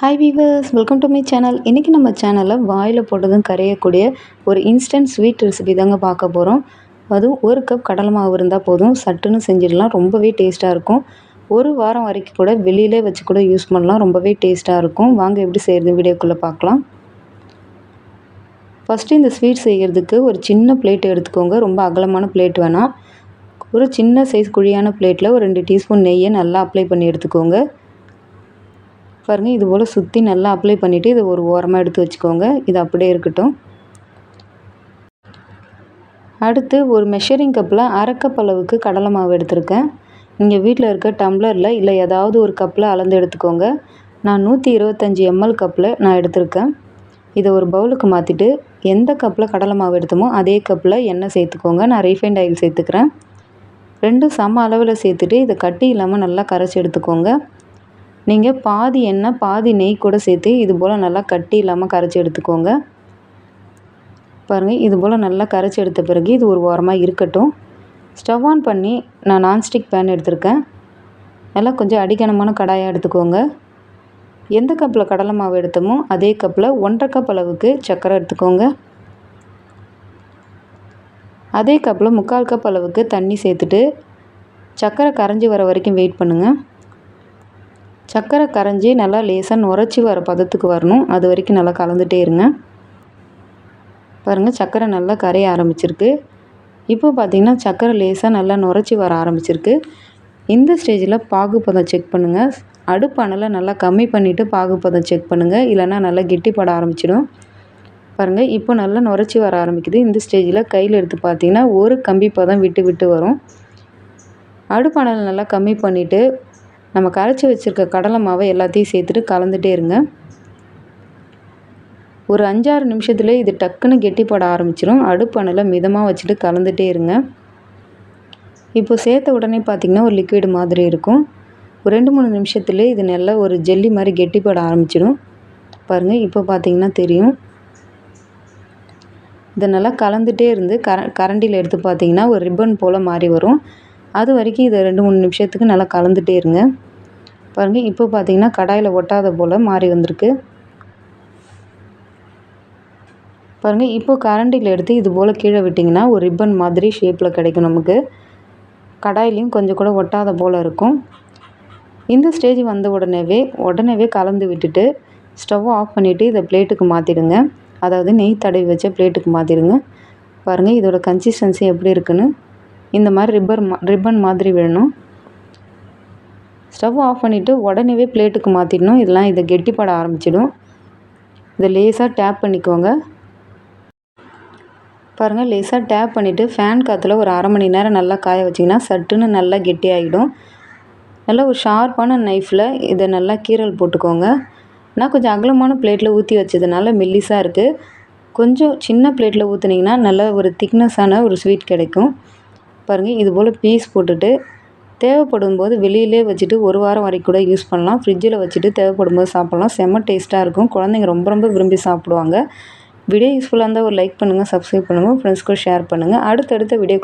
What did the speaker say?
Hi viewers welcome to my channel இன்றைக்கி நம்ம சேனலில் வாயில் போட்டதும் கரையக்கூடிய ஒரு இன்ஸ்டன்ட் ஸ்வீட் ரெசிபி தாங்க பார்க்க போகிறோம் அதுவும் ஒரு கப் கடலை மாவு இருந்தால் போதும். சட்டுன்னு செஞ்சிடலாம். ரொம்பவே டேஸ்ட்டாக இருக்கும். ஒரு வாரம் வரைக்கும் கூட வெளியிலே வச்சு கூட யூஸ் பண்ணலாம். ரொம்பவே டேஸ்ட்டாக இருக்கும். வாங்க எப்படி செய்கிறது வீடியோக்குள்ளே பார்க்கலாம். ஃபஸ்ட்டு இந்த ஸ்வீட் செய்கிறதுக்கு ஒரு சின்ன பிளேட் எடுத்துக்கோங்க. ரொம்ப அகலமான பிளேட் வேணாம். ஒரு சின்ன சைஸ் குழியான பிளேட்டில் ஒரு ரெண்டு டீஸ்பூன் நெய்யை நல்லா அப்ளை பண்ணி எடுத்துக்கோங்க. பாருங்கள் இது போல் சுற்றி நல்லா அப்ளை பண்ணிவிட்டு இதை ஒரு ஓரமாக எடுத்து வச்சுக்கோங்க. இது அப்படியே இருக்கட்டும். அடுத்து ஒரு மெஷரிங் கப்பில் அரைக்கப் அளவுக்கு கடலை மாவு எடுத்திருக்கேன். நீங்கள் வீட்டில் இருக்க டம்ளரில் இல்லை ஏதாவது ஒரு கப்பில் அளந்து எடுத்துக்கோங்க. நான் நூற்றி இருபத்தஞ்சி எம்எல் கப்பில் நான் எடுத்திருக்கேன். இதை ஒரு பவுலுக்கு மாற்றிட்டு எந்த கப்பில் கடலை மாவு எடுத்தோமோ அதே கப்பில் எண்ணெய் சேர்த்துக்கோங்க. நான் ரீஃபைண்ட் ஆயில் சேர்த்துக்கிறேன். ரெண்டும் சம அளவில் சேர்த்துட்டு இதை கட்டி இல்லாமல் நல்லா கரைச்சி எடுத்துக்கோங்க. நீங்கள் பாதி எண்ணெய் பாதி நெய் கூட சேர்த்து இது போல் நல்லா கட்டி இல்லாமல் கரைச்சி எடுத்துக்கோங்க. பாருங்கள் இது போல் நல்லா கரைச்சி எடுத்த பிறகு இது ஒரு ஓரமாக இருக்கட்டும். ஸ்டவ் ஆன் பண்ணி நான் நான்ஸ்டிக் பேன் எடுத்திருக்கேன். நல்லா கொஞ்சம் அடிக்கனமான கடாயாக எடுத்துக்கோங்க. எந்த கப்பில் கடலை மாவு எடுத்தோமோ அதே கப்பில் ஒன்றரை கப் அளவுக்கு சர்க்கரை எடுத்துக்கோங்க. அதே கப்பில் முக்கால் கப் அளவுக்கு தண்ணி சேர்த்துட்டு சர்க்கரை கரைஞ்சி வர வரைக்கும் வெயிட் பண்ணுங்கள் சர்க்கரை கரைஞ்சி நல்லா லேசாக நுரைச்சி வர பதத்துக்கு வரணும். அது வரைக்கும் நல்லா கலந்துகிட்டே இருங்க. பாருங்கள் சர்க்கரை நல்லா கரைய ஆரம்பிச்சிருக்கு. இப்போ பார்த்திங்கன்னா சர்க்கரை லேசாக நல்லா நுரைச்சி வர ஆரம்பிச்சிருக்கு. இந்த ஸ்டேஜில் பாகுப்பதம் செக் பண்ணுங்கள் அடுப்பானலை நல்லா கம்மி பண்ணிவிட்டு பாகுப்பதம் செக் பண்ணுங்கள் இல்லைனா நல்லா கெட்டிப்பட ஆரம்பிச்சிடும். பாருங்கள் இப்போ நல்லா நுரைச்சி வர ஆரம்பிக்குது. இந்த ஸ்டேஜில் கையில் எடுத்து பார்த்திங்கன்னா ஒரு கம்பி பதம் விட்டு விட்டு வரும். அடுப்பானல் நல்லா கம்மி பண்ணிவிட்டு நம்ம கரைச்சி வச்சுருக்க கடலை மாவை எல்லாத்தையும் சேர்த்துட்டு கலந்துகிட்டே இருங்க. ஒரு அஞ்சாறு நிமிஷத்துலேயே இது டக்குன்னு கெட்டிப்பட ஆரம்பிச்சிடும் அடுப்பணில் மிதமாக வச்சுட்டு கலந்துகிட்டே இருங்க. இப்போ சேர்த்த உடனே பார்த்திங்கன்னா ஒரு லிக்விடு மாதிரி இருக்கும். ஒரு ரெண்டு மூணு நிமிஷத்துலேயே இது நல்லா ஒரு ஜெல்லி மாதிரி கெட்டிப்பட ஆரம்பிச்சிடும் பாருங்கள் இப்போ பார்த்திங்கன்னா தெரியும். இதை நல்லா கலந்துகிட்டே இருந்து கர கரண்டியில் எடுத்து பார்த்திங்கன்னா ஒரு ரிப்பன் போல் மாறி வரும். அது வரைக்கும் இதை ரெண்டு மூணு நிமிஷத்துக்கு நல்லா கலந்துகிட்டே இருங்க. பாருங்கள் இப்போ பார்த்தீங்கன்னா கடாயில் ஒட்டாத போல் மாறி வந்திருக்கு. பாருங்கள் இப்போ கரண்டியில் எடுத்து இது போல் கீழே விட்டிங்கன்னா ஒரு ரிப்பன் மாதிரி ஷேப்பில் கிடைக்கும் நமக்கு. கடாயிலையும் கொஞ்சம் கூட ஒட்டாத போல் இருக்கும். இந்த ஸ்டேஜ் வந்த உடனேவே உடனேவே கலந்து விட்டுட்டு ஸ்டவ் ஆஃப் பண்ணிவிட்டு இதை பிளேட்டுக்கு மாற்றிடுங்க அதாவது நெய் தடவி வச்ச பிளேட்டுக்கு மாற்றிடுங்க பாருங்கள் இதோட கன்சிஸ்டன்சி எப்படி இருக்குன்னு. இந்த மாதிரி ரிப்பர் மா ரிப்பன் மாதிரி வேணும். ஸ்டவ் ஆஃப் பண்ணிவிட்டு உடனேவே பிளேட்டுக்கு மாற்றிடணும் இதெல்லாம் இதை கெட்டிப்பட ஆரம்பிச்சிடும். இதை லேசாக டேப் பண்ணிக்கோங்க. பாருங்கள் லேசாக டேப் பண்ணிவிட்டு ஃபேன் காற்றுல ஒரு அரை மணி நேரம் நல்லா காய வச்சிங்கன்னா சட்டுன்னு நல்லா கெட்டியாகிடும் நல்லா ஒரு ஷார்ப்பான நைஃப்பில் இதை நல்லா கீரல் போட்டுக்கோங்க. நான் கொஞ்சம் அகலமான பிளேட்டில் ஊற்றி வச்சதுனால மெல்லிஸாக இருக்குது கொஞ்சம் சின்ன பிளேட்டில் ஊற்றுனீங்கன்னா நல்ல ஒரு திக்னஸான ஒரு ஸ்வீட் கிடைக்கும். பாருங்கள் இது போல் பீஸ் போட்டுட்டு தேவைப்படும் போது வெளியிலே வச்சுட்டு ஒரு வாரம் வரைக்கும் கூட யூஸ் பண்ணலாம். ஃப்ரிட்ஜில் வச்சுட்டு தேவைப்படும் போது சாப்பிட்லாம் செம்ம டேஸ்ட்டாக இருக்கும். குழந்தைங்க ரொம்ப ரொம்ப விரும்பி சாப்பிடுவாங்க. வீடியோ யூஸ்ஃபுல்லாக இருந்தால் ஒரு லைக் பண்ணுங்கள் சப்ஸ்கிரைப் பண்ணுங்கள் ஃப்ரெண்ட்ஸ்க்கும் ஷேர் பண்ணுங்கள் அடுத்தடுத்த வீடியோ